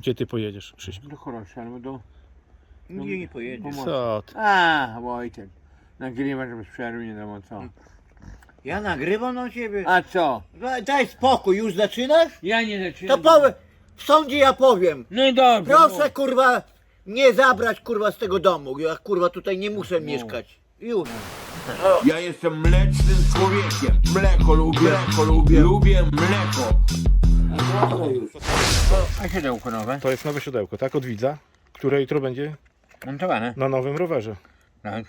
Gdzie ty pojedziesz, Krzyśku? Do Choroszy albo do... Nigdzie nie pojedzie. Pomocy. Co ty? A, Wojtek. Nagrywasz bez przerwy, nie wiadomo co. Ja nagrywam na ciebie. A co? Daj, daj spokój, już zaczynasz? Ja nie zaczynam. To powie, w sądzie ja powiem. No i dobrze. Proszę kurwa nie zabrać kurwa z tego domu. Ja kurwa tutaj nie muszę mieszkać. Już. Ja jestem mlecznym człowiekiem. Mleko lubię, mleko lubię, lubię mleko. A siodełko nowe? To jest nowe siodełko, tak? Od widza, które jutro będzie Montowane? na nowym rowerze. Tak.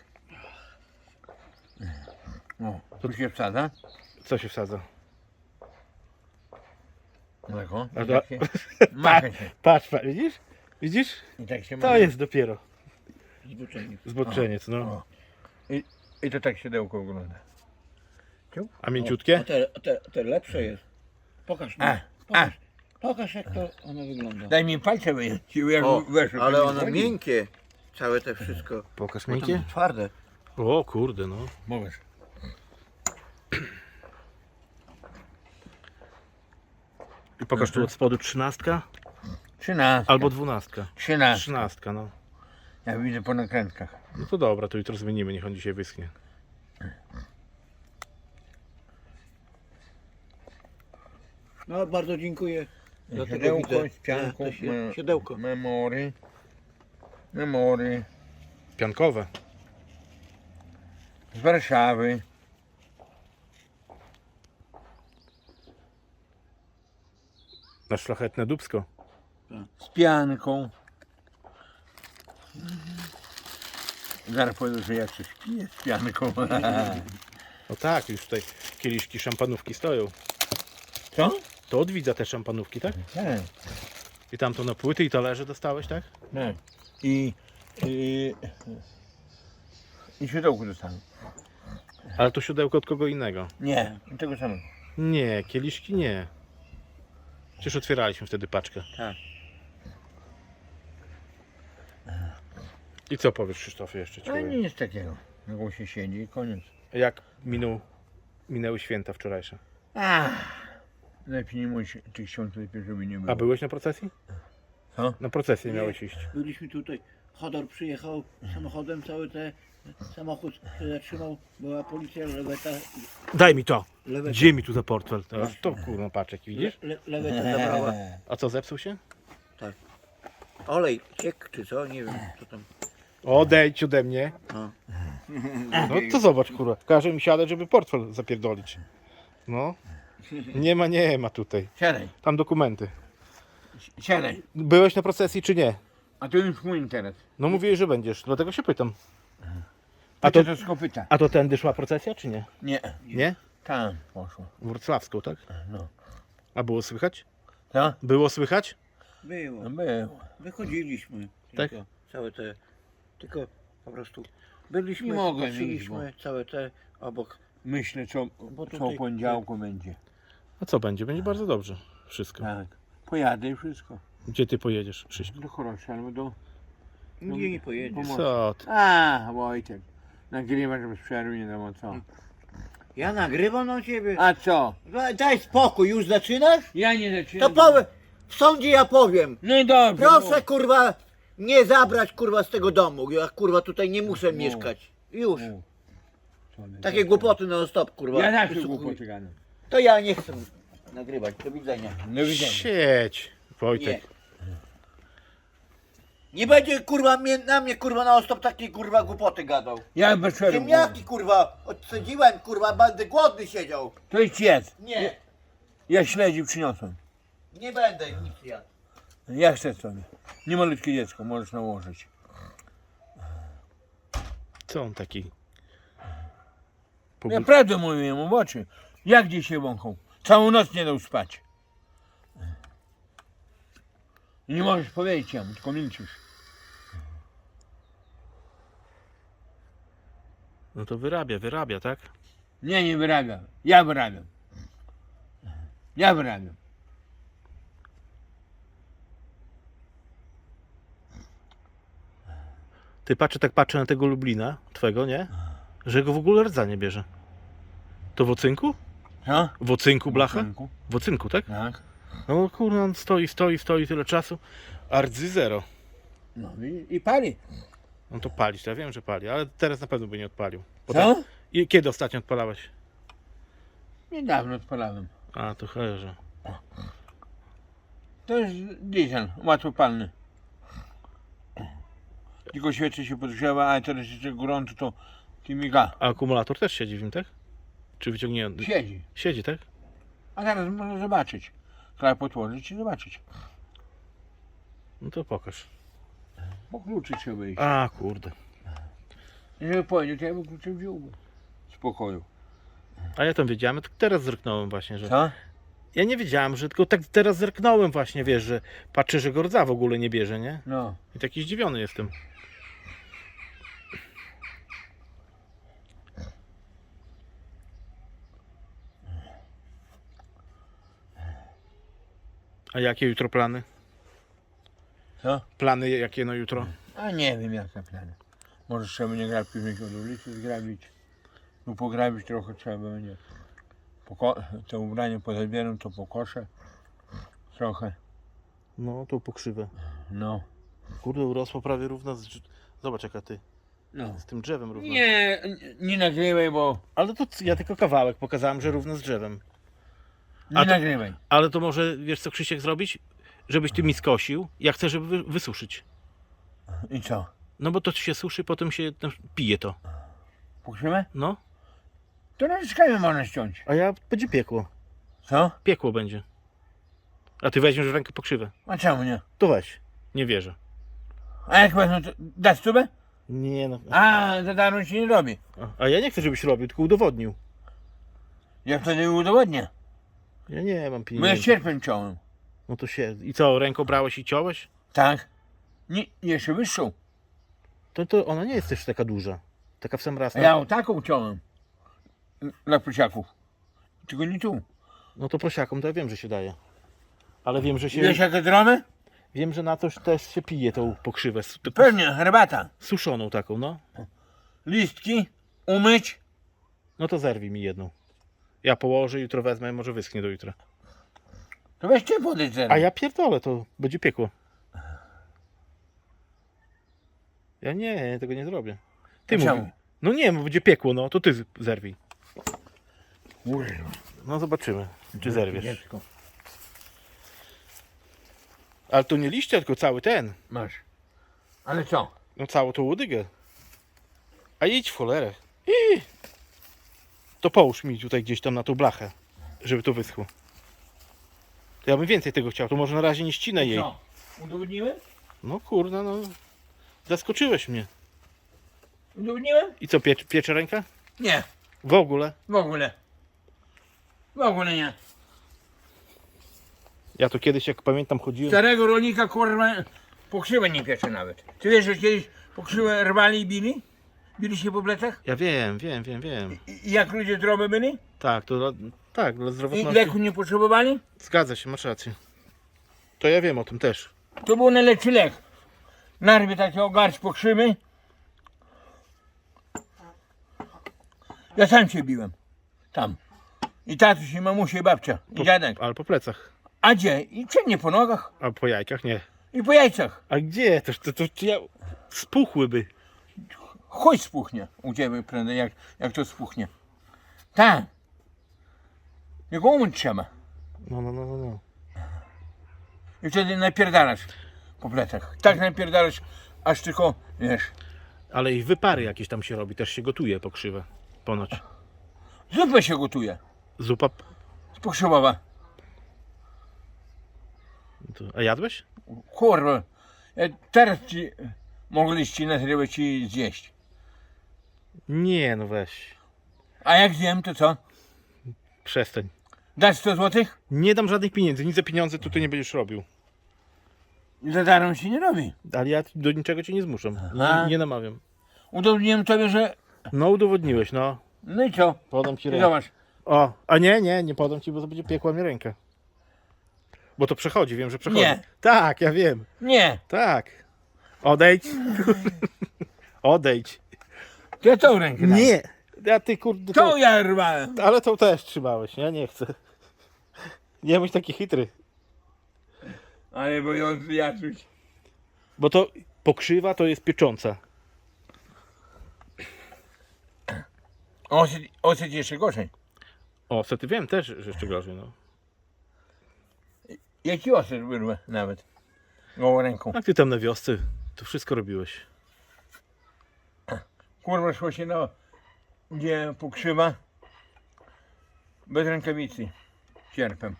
O, tu się wsadza. Co się wsadza? Mleko. I tak się... Macha się. Patrz, patrz, widzisz? Widzisz? I tak się To macha. jest dopiero Zboczenie. zboczeniec, no. O. I to tak siodełko wygląda. A mięciutkie? A te, te, te lepsze jest. Pokaż mi. A. Pokaż. Pokaż jak to ono wygląda. Daj mi palce wyjąć. Jak O, ale one wchodzi. miękkie. Całe te wszystko. Pokaż Bo tam miękkie. Twarde. O kurde, no. Możesz. I pokaż tu od spodu trzynastka Trzynastka. albo dwunastka. Trzynastka. Trzynastka, no. Ja widzę po nakrętkach. No to dobra, to jutro zmienimy, niech on dzisiaj wyschnie. No bardzo dziękuję. za tego Siodełko widzę. z pianką. To się- me-. Memory. Memory. Piankowe. Z Warszawy. Na szlachetne dubsko. Z pianką. Zaraz powiem, że ja coś piję z pianką. No tak, już tutaj kieliszki szampanówki stoją. Co? To od widza te szampanówki, tak? Tak. I tam to na płyty i talerze dostałeś, tak? tak. I, i, i dostałem. Ale to siodełko od kogo innego. Nie, tego samego. Nie, kieliszki nie. Przecież otwieraliśmy wtedy paczkę. Tak. I co powiesz Krzysztofie jeszcze? Ale ciekawe? nie jest takiego. Mogą się siedzi i koniec. Jak minął, minęły święta wczorajsze? Ach, lepiej nie mówić tych świąt, lepiej żeby nie było. A byłeś na procesji? Co? Na procesję miałeś iść. Byliśmy tutaj. Chodor przyjechał samochodem, cały te samochód się zatrzymał. Była policja, leweta. Daj mi to! Leweta, Gdzie mi tu za portfel? To, to kurwa paczek, widzisz? le, leweta zabrała. A co, zepsuł się? Olej, ciek czy co? Nie wiem co tam. Odejdź ode mnie. No. No to zobacz kurwa. Każe mi siadać, żeby portfel zapierdolić. No. Nie ma, nie ma tutaj. Siadaj, Tam dokumenty. siadaj. Byłeś na procesji czy nie? A to już mój interes. No mówiłeś, że będziesz, dlatego się pytam. A A to to, skopyta. a to tędy szła procesja czy nie? Nie, Nie? tam poszło. Wrocławską, tak? No. A było słychać? Co? Było słychać? Było. No było. Wychodziliśmy. Tak? Tylko Całe te. Tylko po prostu byliśmy, Nie mogłem patrzyliśmy, całe te obok. Myślę, co, Bo co tutaj- poniedziałku będzie. A co będzie? Będzie bardzo dobrze. Wszystko. Tak. Pojadę i wszystko. Gdzie ty pojedziesz, Krzyśku? Do Choroszy albo do... Nigdzie nie pojedzie. Pomocy. Co ty? A, Wojtek. Nagrywasz bez przerwy, nie wiadomo co. Ja nagrywam na ciebie. A co? Daj, daj spokój, już zaczynasz? Ja nie zaczynam. To powie, w sądzie ja powiem. No i dobrze. Proszę kurwa nie zabrać kurwa z tego domu. Ja kurwa tutaj nie muszę mieszkać. Już. Takie głupoty non stop kurwa. Ja zawsze Wysłuchuj. głupoty gadam. To ja nie chcę nagrywać. Do widzenia. Do widzenia. Sieć, Nie. Wojtek. Nie będzie kurwa mnie, na mnie kurwa na stop takie kurwa głupoty gadał. Ja bez przerwy. Ziemniaki kurwa odcedziłem kurwa, będę głodny siedział. To jest jedz. Nie, Ja śledzi przyniosłem. nie będę nic jadł. Ja chcę sobie. Nie malutkie dziecko, możesz nałożyć. Co on taki? Ja prawdę mówię mu w oczy. Jak dzisiaj wąchał? Całą noc nie dał spać. Nie możesz powiedzieć jemu, tylko milczysz. No to wyrabia, wyrabia, tak? Nie, nie wyrabiam. Ja wyrabiam. Ja wyrabiam. Ty patrzę, tak patrzę na tego Lublina, twego, nie? Że go w ogóle rdza nie bierze. To w ocynku? Co? W ocynku blacha? Synku? W ocynku, tak? Tak. No kurwa, on stoi, stoi, stoi tyle czasu. A rdzy zero. No i, i pali. No to palić, to ja wiem, że pali, ale teraz na pewno by nie odpalił. Co? I kiedy ostatnio odpalałeś? Niedawno odpalałem. A, to chyba. To jest diesel, łatwopalny. Tylko świecy się podgrzewa, a teraz jeszcze gorąco to ci miga. A akumulator też siedzi w nim, tak? Czy wyciągnięty? Siedzi. Siedzi, tak? A teraz można zobaczyć. Trzeba podłożyć i zobaczyć. No to pokaż. Po kluczy trzeba iść. A, kurde. Żeby powiedział, to ja bym klucze wziął. Z pokoju. A ja tam wiedziałem, tylko teraz zerknąłem właśnie, że... Co? Ja nie wiedziałem, że tylko tak teraz zerknąłem właśnie, wiesz, że patrzę, że go rdza w ogóle nie bierze, nie? No. I taki zdziwiony jestem. A jakie jutro plany? Co? Plany jakie no jutro? A nie wiem jaka plana. Może trzeba będzie grabki wziąć od ulicy, zgrabić. No pograbić trochę trzeba będzie. Poko- te ubranie pozabieram, to pokoszę. Trochę. No, tą pokrzywę. No. Kurde, urosło prawie równo z... Zobacz jaka ty. No. Z tym drzewem równo. Nie, nie nagrywaj, bo Ale to c- ja tylko kawałek pokazałem, że równo z drzewem. Nie A to- nagrywaj. Ale to może, wiesz co Krzysiek zrobić? Żebyś ty mi skosił. Ja chcę, żeby wy- wysuszyć. I co? No bo to się suszy, potem się no, pije to. Pokrzymy? No. To naciskajmy można ściąć. A ja będzie piekło. Co? Piekło będzie. A ty weźmiesz w rękę pokrzywę. A czemu nie? To weź. Nie wierzę. A jak wezmę, to dasz stówę? Nie no. A, za darmo się nie robi. A ja nie chcę, żebyś robił, tylko udowodnił. Ja wtedy udowodnię. Ja nie mam Bo ja pieniędzy. sierpem ciąłem. No to się. I co, ręką brałeś i ciąłeś? Tak. Nie, jeszcze wyższą. To, to ona nie jest też taka duża. Taka w sam raz. A ja o taką ciąłem. Dla prosiaków. Tylko nie tu. No to prosiakom to ja wiem, że się daje. Ale wiem, że się. Wiesz jakie dromy? Wiem, że na to też się pije tą pokrzywę. s- Pewnie, herbata. Suszoną taką, no. Listki, umyć. No to zerwij mi jedną. Ja położę, jutro wezmę, może wyschnie do jutra. To weź ty podejść zaraz. A ja pierdolę, to będzie piekło. Ja nie, ja tego nie zrobię. Ty czemu? No nie, bo będzie piekło, no to ty z- zerwij. Kurwa. No zobaczymy, czy zerwiesz. Dziecko. Ale to nie liście, tylko cały ten. Masz. Ale co? No całą tą łodygę. A idź w cholerę. I. To połóż mi tutaj gdzieś tam na tą blachę, żeby to wyschło. To ja bym więcej tego chciał, to może na razie nie ścinę jej. Co? Udowodniłem? No kurna, no. Zaskoczyłeś mnie. Udowodniłem? I co, pie, piecze ręka? Nie. W ogóle. W ogóle. W ogóle nie. Ja to kiedyś, jak pamiętam, chodziłem. Starego rolnika kurwa pokrzywę nie piecze nawet. Ty wiesz, że kiedyś pokrzywę rwali i bili? Bili się po plecach? Ja wiem, wiem, wiem, wiem. I i jak ludzie zdrowe byli? Tak, to dla, tak, dla I zdrowotności. leku nie potrzebowali? Zgadza się, masz rację. To ja wiem o tym też. To był najlepszy lek. Narwie takiego garść pokrzywy. Ja sam się biłem. Tam. I tatuś, i mamusia, i babcia, i dziadek. Ale po plecach. A gdzie? I przednie po nogach, A po jajkach nie. i po jajcach. A gdzie? To, to, to, to ja... Spuchłyby. Chuj spuchnie u ciebie prędzej, jak, jak to spuchnie. Tak. Jego umyć trzeba. No, no, no, no, no. I wtedy napierdalasz po plecach. Tak napierdalasz, aż tylko, wiesz, Ale i wypary jakieś tam się robi, też się gotuje pokrzywę. Ponoć. zupę się gotuje. Zupa. p- Pokrzywowa. To, a jadłeś? Kurwa. Ja teraz ci mogliście nazrywać i zjeść. Nie, no weź. A jak zjem, to co? Przestań. Dasz 100 złotych? Nie dam żadnych pieniędzy, nic za pieniądze tu ty nie będziesz robił. Za darmo się nie robi. Ale ja do niczego cię nie zmuszam. Aha. Nie, nie namawiam. Udowodniłem tobie, że... No udowodniłeś, no. No i co? Podam ci rękę. zobacz. O, a nie, nie, nie podam ci, bo to będzie piekła mi rękę. Bo to przechodzi, wiem, że przechodzi. Nie. Tak, ja wiem. Nie. Tak. Odejdź. Odejdź. Ja tą rękę dam. Nie. Ja ty kurde. Tą ja rwałem. ale tą też trzymałeś, ja nie chcę. Nie bądź taki chytry. Ale bojący Jacuś. Bo to pokrzywa to jest piecząca. Ocet, ocet jeszcze gorzej. O, co ty wiem też, że jeszcze gorzej, no. Jaki ocet wyrwę nawet. Gołą ręką. Jak ty tam na wiosce to wszystko robiłeś? Kurwa szło się na gdzie pokrzywa bez rękawicy sierpem.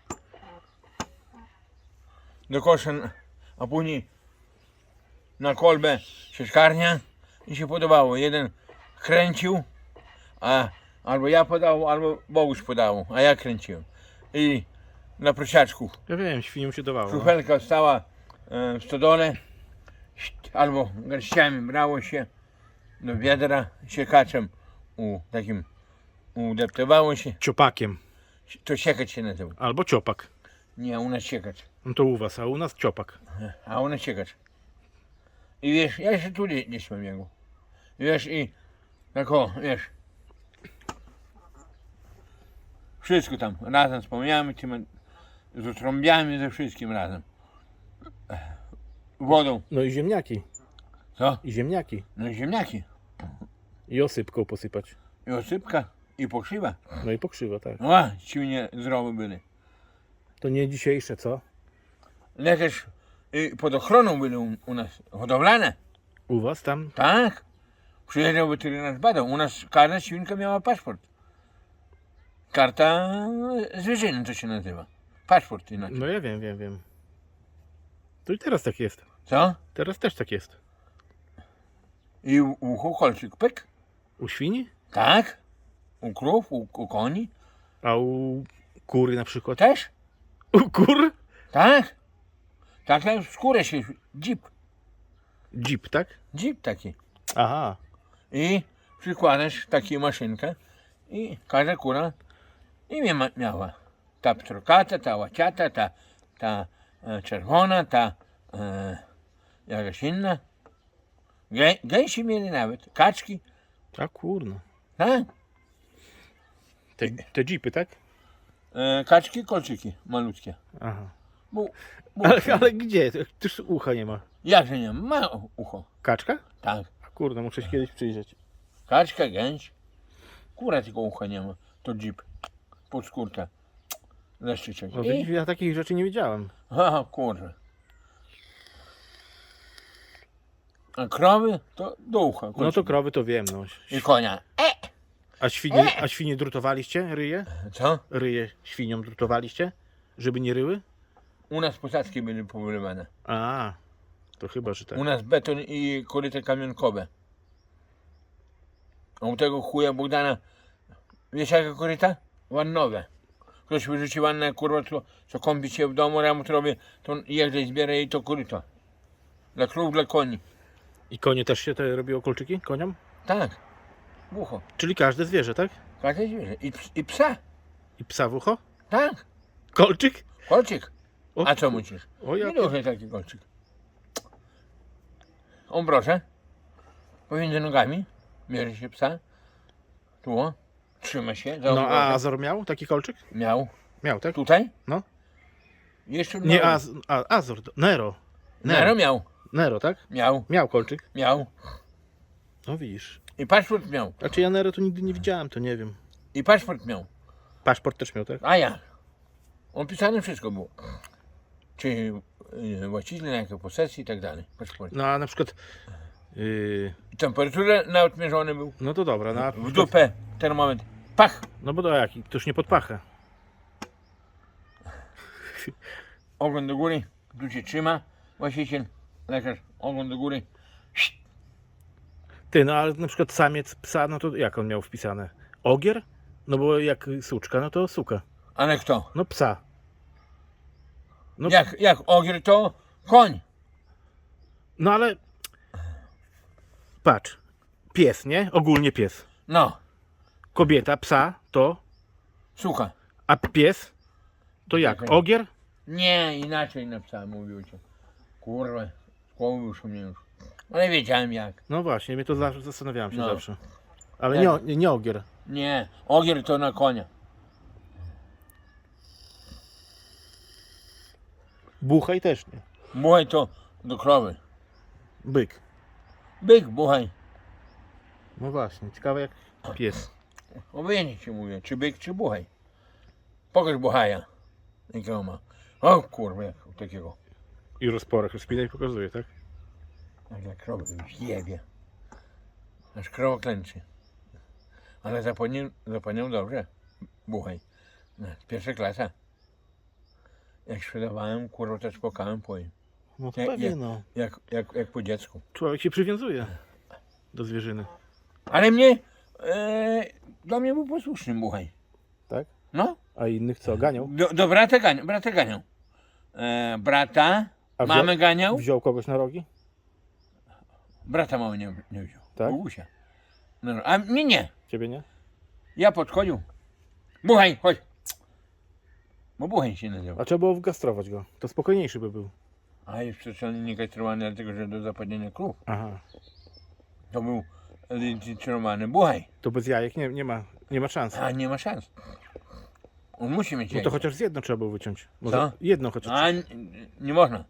Do kosza, a później na kolbę sieczkarnia i się podobało. Jeden kręcił, a albo ja podał, albo Boguś podał, a ja kręciłem. I na prosiaczku Ja wiem, świniom się dawało. No. Krufelka stała e, w stodole, albo garściami brało się do wiadra siekaczem u takim udeptywało się, Ciopakiem. to siekać się nazywa. Albo ciopak. Nie, u nas siekacz, No to u was, a u nas ciopak. a u nas siekacz. I wiesz, ja jeszcze tu gdzieś- mam jego. Wiesz, i tak o, wiesz. Wszystko tam, razem z pomniami, tymi, z trąbiami, ze wszystkim razem. Wodą, No i ziemniaki. co? I ziemniaki. No i ziemniaki. I osypką posypać. I osypka, i pokrzywa. No i pokrzywa, tak. No a, świnie zdrowe byli. To nie dzisiejsze, co? Lekarz y, pod ochroną byli u, u nas, hodowlane. U was tam? Tak. Przyjeżdżał weterynarz badał. U nas każda świnka miała paszport. Karta zwierzyny to się nazywa. Paszport inaczej. No ja wiem, wiem, wiem. To i teraz tak jest. Co? Teraz też tak jest. I u- ucho kolczyk pyk. U świni? Tak. U krów, u, u koni. A u kury na przykład? Też. U kur? Tak. Tak, tak, skórę się, jeep. Jeep, tak? Jeep taki. Aha. I przykładasz taką maszynkę i każda kura imię ma, miała. Ta pstrokata, ta łaciata, ta, ta e, czerwona, ta e, jakaś inna. Gę, gęsi mieli nawet, kaczki, A kurno. tak? Te, te jeepy, tak? E, kaczki, kolczyki malutkie. Aha. Bu, bu, Ale, ale gdzie? Też ucha nie ma. Jakże nie ma? Ma ucho. Kaczka? Tak. A kurde, muszę się kiedyś przyjrzeć. Kaczka, gęś. Kura tylko ucha nie ma. To jeep. Podskórka. Zaszczycić. No, widzisz, ja takich rzeczy nie wiedziałem. Aha, kurze. A krowy to do ucha. No to krowy to wiem, no. I konia. A świnie, a świnie drutowaliście? Ryje? Co? Ryje świniom drutowaliście? Żeby nie ryły? U nas posadzki były powyrywane. A, to chyba, że tak. U nas beton i koryte kamionkowe. A u tego chuja Bogdana, wiesz jakie koryta? Wannowe. Ktoś wyrzuci wannę, kurwa, co, co kąpi się w domu, remont robi, to jeżdża i zbiera jej to koryto. Dla krów, dla koni. I konie też się te robiło kolczyki koniom? Tak. W ucho. Czyli każde zwierzę, tak? Takie zwierzę. I, ps- I psa. I psa w ucho? Tak. Kolczyk? Kolczyk. O, A co myślisz? O ja... Duży taki kolczyk. On proszę. Pomiędzy nogami. Bierze się psa. Tu o. Trzyma się. za No a. Azor miał taki kolczyk? Miał. Miał, tak? Tutaj? No. Jeszcze Nie, miał. Az, a, Azor, Nero. Nero miał. Nero, tak? Miał. Miał kolczyk. Miał. No widzisz. I paszport miał. Znaczy ja Nero to nigdy nie widziałem, to nie wiem. I paszport miał. Paszport też miał, tak? A ja. On pisane wszystko było. Czy y, właściciel, na jakiej posesji i tak dalej. Paszport. No a na przykład... Yy, temperaturę nawet mierzony był. no to dobra, no, a, W dupę termometr. Pach. no bo to jaki? To już nie pod pachę. ogon do góry, tu się trzyma właściciel, lekarz, ogon do góry. Ty, no ale na przykład samiec psa, no to jak on miał wpisane? Ogier? No bo jak suczka, no to suka. Ale kto? No psa. No, Jak, jak ogier to koń. no ale... Patrz. Pies, nie? Ogólnie pies. No, Kobieta, psa, to... sucha. A pies? To jak? Ogier? Nie, inaczej na psa mówił cię. Kurwa, głowy już mnie już. Ale wiedziałem jak. No właśnie, mnie to zawsze zastanawiałem się No. zawsze. Ale nie, o- nie, nie ogier. Nie, ogier to na konia. Buchaj też nie. Muchaj to do krowy. Byk. Byk, buchaj. No właśnie, ciekawe jak pies. Obojętnie ci mówię, czy byk, czy buchaj. Pokaż buchaja. Jakiego ma. O kurwa, jak takiego. I rozporek rozpina i pokazuje, tak? Jak dla krowy już jebie. Aż krowa klęczy. Ale zapomniał, zapomniał dobrze. Buchaj. No, Pierwsza klasa. Jak sprzedawałem, kurwa też płakałem po nim. No Nie, pewnie nie. no. Jak, jak, jak po dziecku. Człowiek się przywiązuje do zwierzyny. Ale mnie, e, dla mnie był posłuszny buchaj. Tak? No, A innych co, ganią? do, do brata ganiał. Brata ganiał. E, brata, A wziął- mamy ganiał. Wziął kogoś na rogi? Brata mały nie, nie wziął. Tak? Bogusia. No, no, a mnie nie. Ciebie nie? Ja podchodził. Buchaj, chodź. Bo buchaj się nazywa. A trzeba było wgastrować go. To spokojniejszy by był. A jest specjalnie niegastrowany, dlatego że do zapadnienia krów. Aha. To był licencjonowany buchaj. To bez jajek nie, nie, ma, nie ma szans. A nie ma szans. On musi mieć No to chociaż z jedno trzeba było wyciąć. Może Co? jedno chociaż. A n- nie można.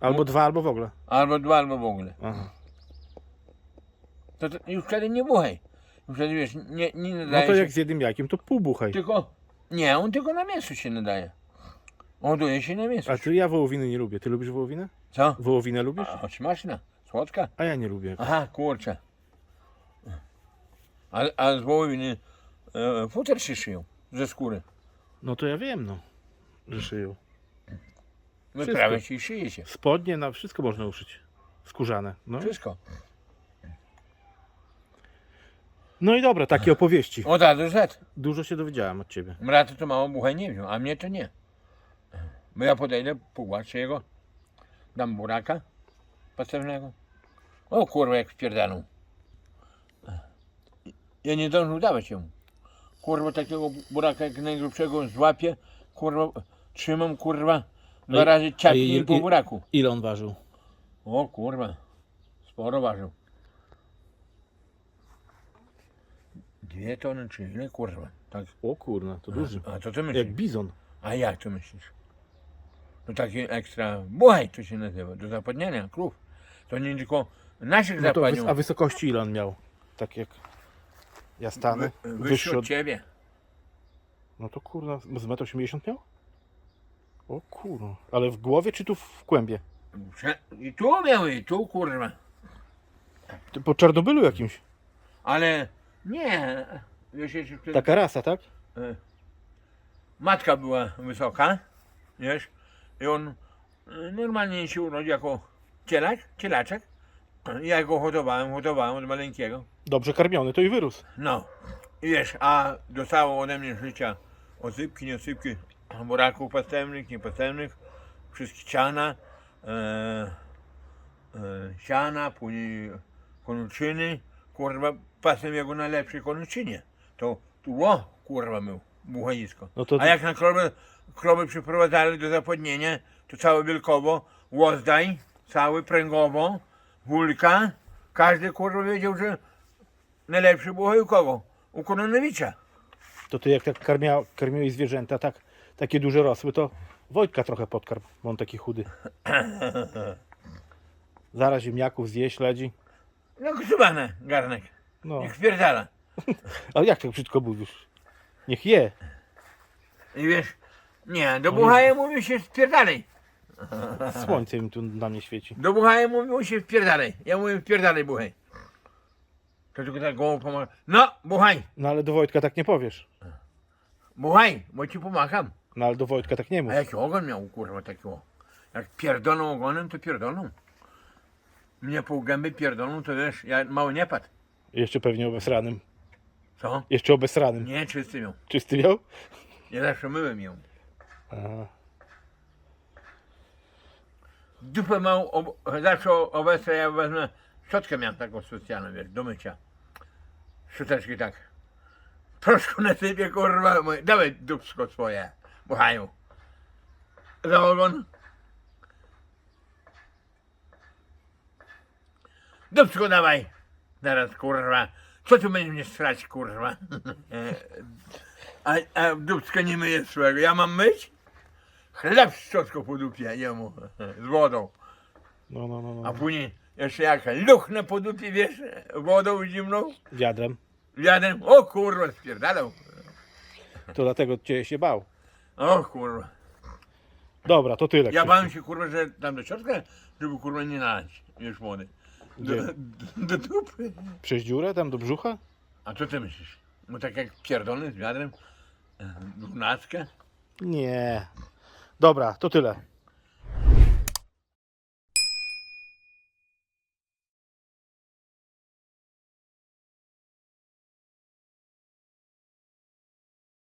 Albo dwa, albo w ogóle. Albo dwa, albo w ogóle. Aha. To, to już wtedy nie buchaj. Już wtedy wiesz, nie, nie No nadaje to się. jak z jednym jajkiem, to pół buchaj. Tylko, nie, on tylko na mięso się nadaje. Hoduje się na mięso. A ty ja wołowiny nie lubię. Ty lubisz wołowinę? Co? Wołowinę lubisz? A, smaczna, słodka. A ja nie lubię. Aha, kurczę. A, a z wołowiny e, futer się szyją ze skóry. No to ja wiem, no. Że szyją. Wyprawia się i szyje się. Spodnie, na wszystko można uszyć. Skórzane. No. Wszystko. no i dobra, takie opowieści. Od A do Z. Dużo się dowiedziałem od ciebie. Brata to mało buchaj nie wziął, a mnie to nie. Bo ja podejdę, pogłaszę jego, dam buraka pastewnego. O kurwa, jak wpierdaną. Ja nie zdążył dawać jemu. Kurwa, takiego buraka jak najgrubszego złapię, kurwa, trzymam, kurwa, dwa A i- razy a ciapnie i- po buraku. Ile on ważył? O kurwa, sporo ważył. Dwie tony czy ile, kurwa, tak. O kurna, to duży. A to ty myślisz? Jak bizon. A jak to myślisz? To taki ekstra buchaj to się nazywa, do zapadniania krów. To nie tylko naszych No wys- a wysokości ile on miał? Tak jak ja stanę. Wy, Wyższy od... ciebie. No to kurna, z 1,80 m miał? O kurna. Ale w głowie czy tu w kłębie? Prze- I tu miały, i tu kurwa. To po Czarnobylu jakimś. Ale nie, wiesz jeszcze wtedy Taka rasa, tak? matka była wysoka, wiesz, i on e, normalnie się urodził jako cielak, cielaczek. Ja go hodowałem, hodowałem od maleńkiego. Dobrze karmiony, to i wyrósł. No, i wiesz, a dostało ode mnie życia osypki, nieosypki, buraków pastewnych, niepastewnych, wszystkich ciana, e, e, siana, później konuczyny, kurwa, pasem jego na lepszej konuczynie. To tu, o, kurwa, był, buchaisko. No to- A jak na krowy, krowy przyprowadzali do zapłodnienia, to całe Wielkowo, Łozdaj, cały Pręgowo, Wólka, każdy kurwa wiedział, że najlepszy kogo? U Kononowicza. To ty jak tak karmia, karmiłeś zwierzęta, tak, takie duże rosły, to Wojtka trochę podkarm, bo on taki chudy. Zaraz ziemniaków zje, śledzi. No grzybane, garnek. No, Niech wpierdala. ale jak tak brzydko mówisz? Niech je. I wiesz, nie, do buchaja mówił się wpierdalej. Słońce mi tu na mnie świeci. Do buchaja mówił się wpierdalej. Ja mówię wpierdalej buchaj. To tylko tak głową pomaga. No, buchaj, No ale do Wojtka tak nie powiesz. buchaj, bo ci pomagam. No ale do Wojtka tak nie mów. A jaki ogon miał, kurwa, takiego? Jak pierdolą ogonem, to pierdolą. Mnie pół gęby pierdolą, to wiesz, ja mało nie padł. Jeszcze pewnie obesranym. Co? Jeszcze obesranym. Nie, czysty miał. Czysty miał? Ja zawsze myłem ją. Aha. Dupę mał, ob, zawsze obecnie ja wezmę, szczotkę miałem taką specjalną, wiesz, do mycia. Szczoteczki tak. Proszku na sypie, kurwa, mówię, dawaj dupsko swoje, buchają. Za ogon. Dupsko dawaj. Zaraz, kurwa. Co tu będziesz mnie strać, kurwa? a, a dupska nie myje swego. Ja mam myć? Chleb z szczotką po dupie jemu, z wodą. No, no, no, A no. później jeszcze jak luchnę po dupie, wiesz, wodą zimną, Wiadrem. wiadrem, o kurwa, spierdalał. To dlatego cię się bał. O kurwa. Dobra, to tyle. Ja Krzysiu. bałem się kurwa, że tam do środka, żeby kurwa nie nalać już wody. Do, Gdzie? do, do dupy. Przez dziurę tam do brzucha? A co ty myślisz? No tak jak pierdolny z wiadrem, e, dwunastkę. Nie. Dobra, to tyle.